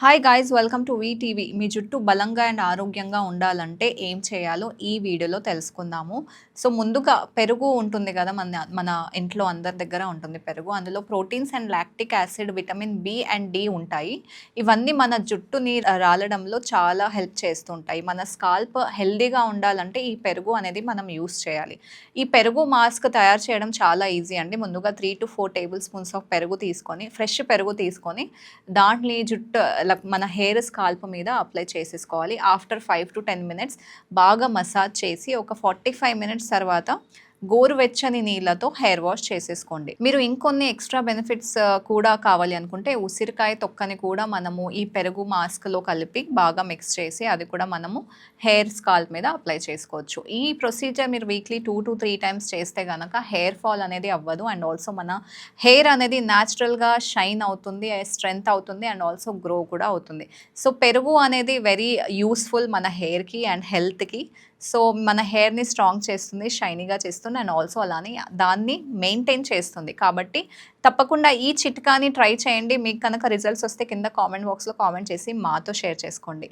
Hi guys welcome to VTV మీ జుట్టు బలంగా and ఆరోగ్యంగా ఉండాలంటే ఏం చేయాలో ఈ వీడియోలో తెలుసుకుందాము. సో ముందుగా పెరుగు ఉంటుంది కదా మన మన ఇంట్లో అందరి దగ్గర ఉంటుంది పెరుగు. అందులో proteins and lactic acid vitamin B and D ఉంటాయి. ఇవన్నీ మన జుట్టుని రాలడంలో చాలా హెల్ప్ చేస్తుంటాయి. మన స్కాల్ప్ హెల్దీగా ఉండాలంటే ఈ పెరుగు అనేది మనం యూస్ చేయాలి. ఈ పెరుగు మాస్క్ తయారు చేయడం చాలా ఈజీ అండి. ముందుగా three to four table spoons of పెరుగు తీసుకొని ఫ్రెష్ పెరుగు తీసుకొని దాంట్లో జుట్టు మన హెయిర్ స్కాల్ప్ మీద అప్లై చేసేసుకోవాలి. After five to ten minutes బాగా మసాజ్ చేసి ఒక ఫార్టీ ఫైవ్ మినిట్స్ తర్వాత గోరువెచ్చని నీళ్ళతో హెయిర్ వాష్ చేసేసుకోండి. మీరు ఇంకొన్ని ఎక్స్ట్రా బెనిఫిట్స్ కూడా కావాలి అనుకుంటే ఉసిరికాయ తొక్కని కూడా మనము ఈ పెరుగు మాస్క్లో కలిపి బాగా మిక్స్ చేసి అది కూడా మనము హెయిర్ స్కాల్ప్ మీద అప్లై చేసుకోవచ్చు. ఈ ప్రొసీజర్ మీరు weekly two to three times చేస్తే కనుక హెయిర్ ఫాల్ అనేది అవ్వదు. అండ్ ఆల్సో మన హెయిర్ అనేది న్యాచురల్గా షైన్ అవుతుంది స్ట్రెంగ్త్ అవుతుంది అండ్ ఆల్సో గ్రో కూడా అవుతుంది. సో పెరుగు అనేది వెరీ యూస్ఫుల్ మన హెయిర్కి అండ్ హెల్త్కి. సో మన హెయిర్ని స్ట్రాంగ్ చేస్తుంది షైనీగా చేస్తుంది అండ్ ఆల్సో అలానే దాన్ని మెయింటైన్ చేస్తుంది. కాబట్టి తప్పకుండా ఈ చిట్కాని ట్రై చేయండి. మీకు కనుక రిజల్ట్స్ వస్తే కింద కామెంట్ బాక్స్లో కామెంట్ చేసి మాతో షేర్ చేసుకోండి.